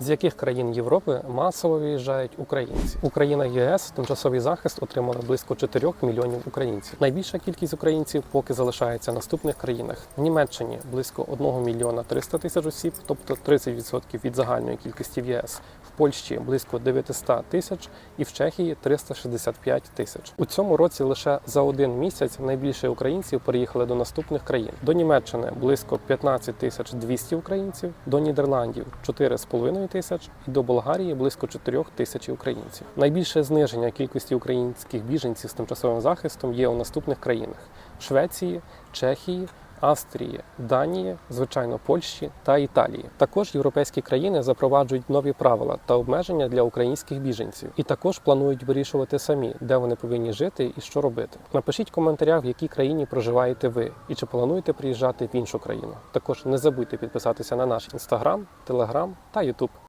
З яких країн Європи масово виїжджають українці? Україна ЄС тимчасовий захист отримали близько 4 мільйонів українців. Найбільша кількість українців поки залишається в наступних країнах: в Німеччині близько 1 мільйона 300 тисяч осіб, тобто 30% від загальної кількості в ЄС. В Польщі близько 900 тисяч і в Чехії 365 тисяч. У цьому році лише за один місяць найбільше українців переїхали до наступних країн: до Німеччини близько 15 тисяч 200 українців, до Нідерландів 4,5 тисяч і до Болгарії близько 4 тисяч українців. Найбільше зниження кількості українських біженців з тимчасовим захистом є у наступних країнах: Швеції, Чехії. Австрії, Данії, звичайно, Польщі та Італії. Також європейські країни запроваджують нові правила та обмеження для українських біженців, і також планують вирішувати самі, де вони повинні жити і що робити. Напишіть в коментарях, в якій країні проживаєте ви і чи плануєте приїжджати в іншу країну. Також не забудьте підписатися на наш інстаграм, телеграм та ютуб.